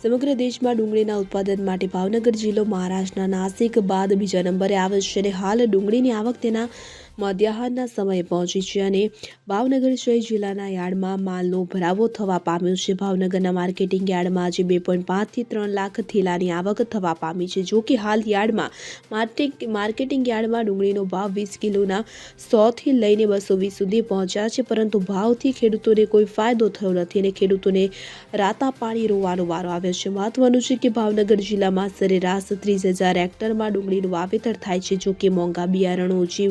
સમગ્ર દેશમાં ડુંગળીના ઉત્પાદન માટે ભાવનગર જિલ્લો મહારાષ્ટ્રના નાસિક બાદ બીજા નંબરે આવે છે અને હાલ ડુંગળીની આવક તેના મધ્યાહનના સમયે પહોંચી છે અને ભાવનગર શહેર જિલ્લાના યાર્ડમાં માલનો ભરાવો થવા પામ્યો છે. ભાવનગરના માર્કેટિંગ યાર્ડમાં આજે બે પોઈન્ટ પાંચથી ત્રણ લાખ થેલાની આવક થવા પામી છે. જો કે હાલ યાર્ડમાં માર્કેટિંગ યાર્ડમાં ડુંગળીનો ભાવ વીસ કિલોના સોથી લઈને બસો વીસ સુધી પહોંચ્યા છે. પરંતુ ભાવથી ખેડૂતોને કોઈ ફાયદો થયો નથી અને ખેડૂતોને રાતા પાણી રોવાનો વારો આવ્યો છે. મહત્વનું છે કે ભાવનગર જિલ્લામાં સરેરાશ ત્રીસ હજાર હેક્ટરમાં ડુંગળીનું વાવેતર થાય છે. જો કે મોંઘા બિયારણો ઓછી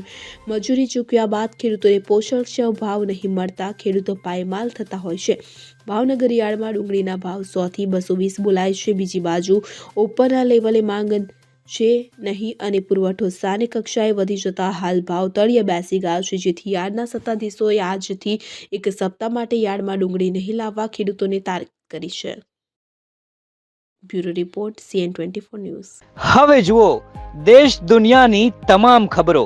મજૂરી ચૂક્યા બાદ ખેડૂતોને પોષણક્ષમ ભાવ નહીં મળતા ખેડૂતો પાયમાલ થતા હોય છે. ભાવનગર યાર્ડમાં ડુંગળીના ભાવ સોથી બસો વીસ બોલાય છે. બીજી બાજુ ઉપરના લેવલે માંગ છે નહીં અને પુરવઠો સ્થાનિક કક્ષાએ વધી જતા હાલ ભાવ તળિયે બેસી ગયા છે. જેથી યાર્ડના સત્તાધીશોએ આજથી એક સપ્તાહ માટે યાર્ડમાં ડુંગળી નહીં લાવવા ખેડૂતોને તારીખ કરી છે. Bureau report, CN twenty four news. હવે જુઓ, દેશ દુનિયાની તમામ ખબરો.